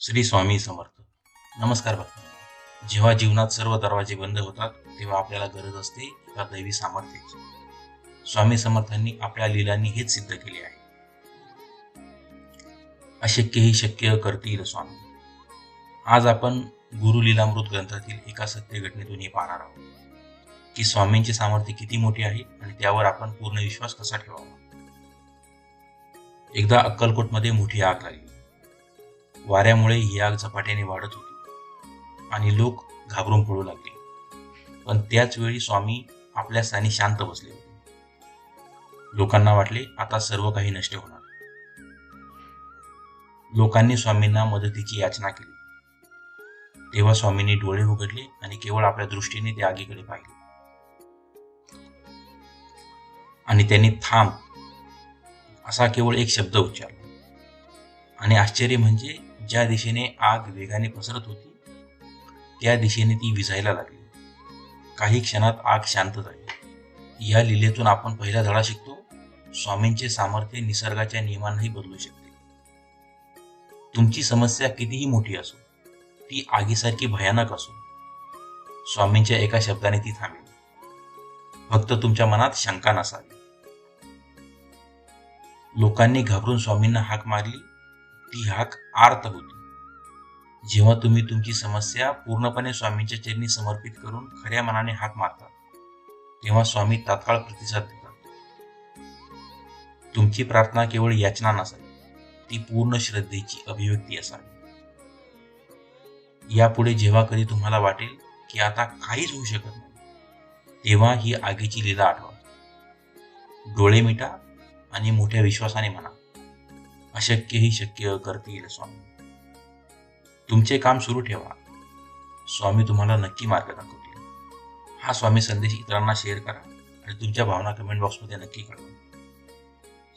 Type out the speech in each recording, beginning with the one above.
श्री स्वामी समर्थ. नमस्कार भक्त जेव्हा जीवनात सर्व दरवाजे बंद होतात तेव्हा आपल्याला गरज असते एका दैवी सामर्थ्याची? स्वामी समर्थांनी आपल्या लिलांनी हेच सिद्ध केले आहे. अशक्यही शक्य करतील स्वामी. आज आपण गुरु लीलामृत ग्रंथातील एका सत्य घटनेतून हे पाहणार आहोत. की स्वामींचे सामर्थ्य किती मोठे आहे आणि त्यावर आपण पूर्ण विश्वास कसा ठेवावा? एकदा अक्कलकोटमध्ये मोठी आग लागली. वाऱ्यामुळे ही आग झपाट्याने वाढत होती. आणि लोक घाबरून पडू लागले. पण त्याच वेळी स्वामी आपल्या स्थानी शांत बसले होते. लोकांना वाटले आता सर्व काही नष्ट होणार. लोकांनी स्वामींना मदतीची याचना केली. तेव्हा स्वामींनी डोळे उघडले आणि केवळ आपल्या दृष्टीने त्या आगीकडे पाहिले. आणि त्यांनी थांब. असा केवळ एक शब्द उच्चारला. आणि आश्चर्य म्हणजे ज्या दिशेने आग वेगाने पसरत होती त्या दिशेने ती विझायला लागली. काही क्षणात आग शांत झाली. या लिलेतून आपण पहिला धडा शिकतो स्वामींचे सामर्थ्य निसर्गाच्या नियमांनाही बदलू शकते. तुमची समस्या कितीही मोठी असो ती आगीसारखी भयानक असो स्वामींच्या एका शब्दाने ती थांबेल. फक्त तुमच्या मनात शंका नसावी. लोकांनी घाबरून स्वामींना हाक मारली ती हाक आर्त होती. जेव्हा तुम्ही तुमची समस्या पूर्णपणे स्वामींच्या चरणी समर्पित करून खऱ्या मनाने हाक मारतात तेव्हा स्वामी तात्काळ प्रतिसाद देतात. तुमची प्रार्थना केवळ याचना नसावी ती पूर्ण श्रद्धेची अभिव्यक्ती असावी. यापुढे जेव्हा कधी तुम्हाला वाटेल की आता काहीच होऊ शकत नाही तेव्हा ही आगीची लीला आठवा. डोळे मिटा आणि मोठ्या विश्वासाने म्हणा. अशक्यही शक्य करतील स्वामी. तुमचे काम सुरू ठेवा. स्वामी तुम्हाला नक्की मार्ग दाखवतील. हा स्वामी संदेश इतरांना शेअर करा आणि तुमच्या भावना कमेंट बॉक्समध्ये नक्की कळवा.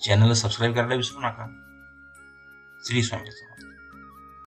चॅनलला सबस्क्राईब करायला विसरू नका. श्री स्वामी समर्थ.